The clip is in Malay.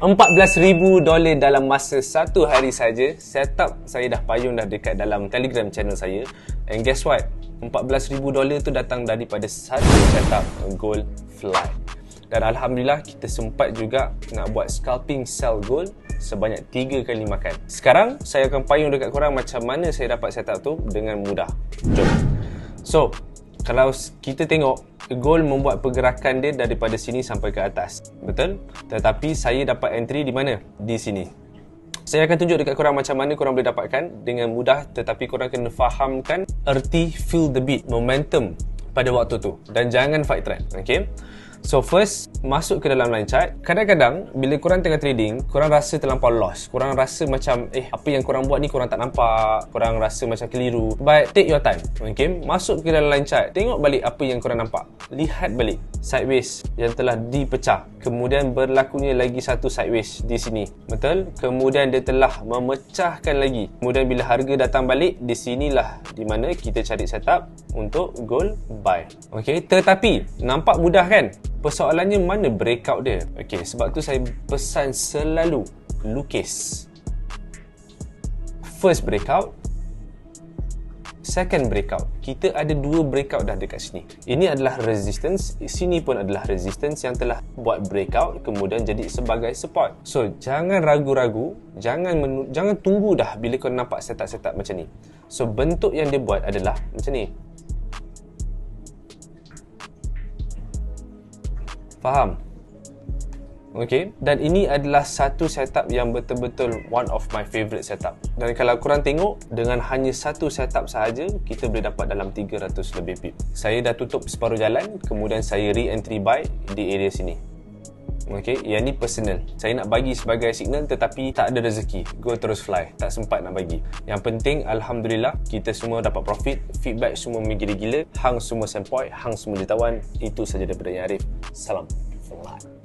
14,000 dolar dalam masa satu hari saja. Setup saya dah payung dah dekat dalam Telegram channel saya. And guess what? 14,000 dolar tu datang daripada satu setup gold fly. Dan Alhamdulillah kita sempat juga nak buat scalping sell gold sebanyak 3 kali makan. Sekarang saya akan payung dekat korang macam mana saya dapat setup tu dengan mudah. Jom. So, kalau kita tengok gold membuat pergerakan dia daripada sini sampai ke atas. Betul? Tetapi saya dapat entry di mana? Di sini. Saya akan tunjuk dekat korang macam mana korang boleh dapatkan dengan mudah tetapi korang kena fahamkan erti feel the beat, momentum pada waktu tu dan jangan fight trend. Okay? So first, masuk ke dalam line chart. Kadang-kadang, bila korang tengah trading, korang rasa terlampau lost. Korang rasa macam, eh, apa yang korang buat ni korang tak nampak. Korang rasa macam keliru. But take your time. Okay? Masuk ke dalam line chart. Tengok balik apa yang korang nampak. Lihat balik sideways yang telah dipecah. Kemudian berlakunya lagi satu sideways di sini. Betul? Kemudian dia telah memecahkan lagi. Kemudian bila harga datang balik, di sinilah di mana kita cari setup untuk gold buy. Okay? Tetapi, nampak mudah kan? Persoalannya mana breakout dia? Okey, sebab tu saya pesan selalu lukis. First breakout, second breakout. Kita ada dua breakout dah dekat sini. Ini adalah resistance, sini pun adalah resistance yang telah buat breakout kemudian jadi sebagai support. So, jangan ragu-ragu, jangan menu- jangan tunggu dah bila kau nampak setup-setup macam ni. So, bentuk yang dia buat adalah macam ni. Faham? Okay, dan ini adalah satu setup yang betul-betul one of my favourite setup. Dan kalau korang tengok, dengan hanya satu setup sahaja, kita boleh dapat dalam 300 lebih pip. Saya dah tutup separuh jalan, kemudian saya re-entry buy di area sini. Okay, yang ni personal. Saya nak bagi sebagai signal tetapi tak ada rezeki. Go terus fly. Tak sempat nak bagi. Yang penting, Alhamdulillah, kita semua dapat profit. Feedback semua menggila-gila. Hang semua sempoi. Hang semua jutawan. Itu saja daripada Arif. Salam. Fly.